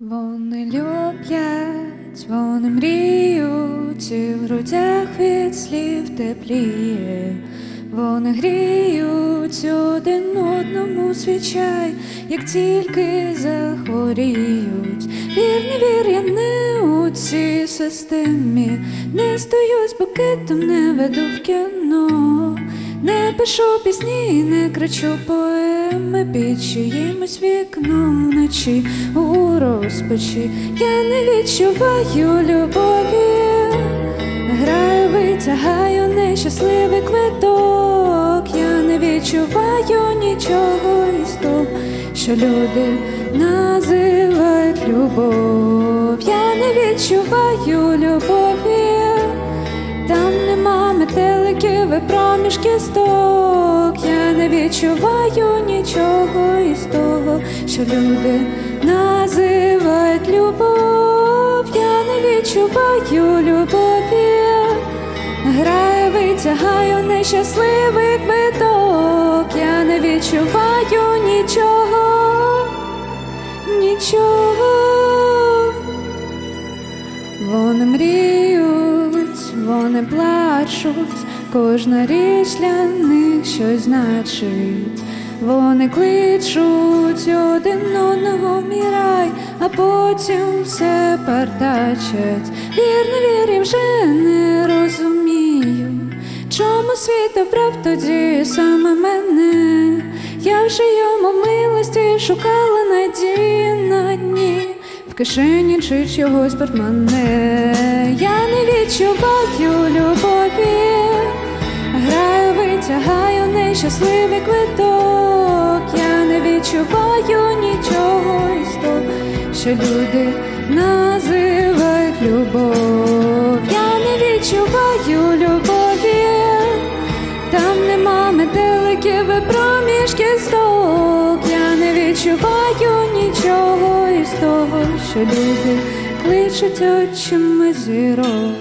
Вони люблять, вони мріють, і в грудях від слів тепліє. Вони гріють один одному свічай, як тільки захворіють. Вір, не вір, я не у цій системі, не стою з букетом, не веду в кіно, пишу пісні, не кричу поеми під чиїмось вікном вночі у розпачі. Я не відчуваю любові. Граю, витягаю нещасливий квиток, я не відчуваю нічого із того, що люди називають любов. Я не відчуваю любові, метеликів і проміжки сток. Я не відчуваю нічого із того, що люди називають любов. Я не відчуваю любові. Граю, витягаю нещасливий квиток, я не відчуваю нічого, нічого. Вони мріють, вони плачуть, кожна річ для них щось значить. Вони кличуть один одного мій рай, а потім все партачать. Вір, не вір, я вже не розумію, чому світ обрав тоді саме мене. Я вже йому милості шукала надії на дні. В кишені чи чогось портмоне Я не відчуваю любові, граю, витягаю нещасливий квиток. Я не відчуваю нічого із того, що люди називають любов. Я не відчуваю любові, там нема метеликів і проміжки сток. Я не відчуваю нічого із того, що люди кличуть очима зірок.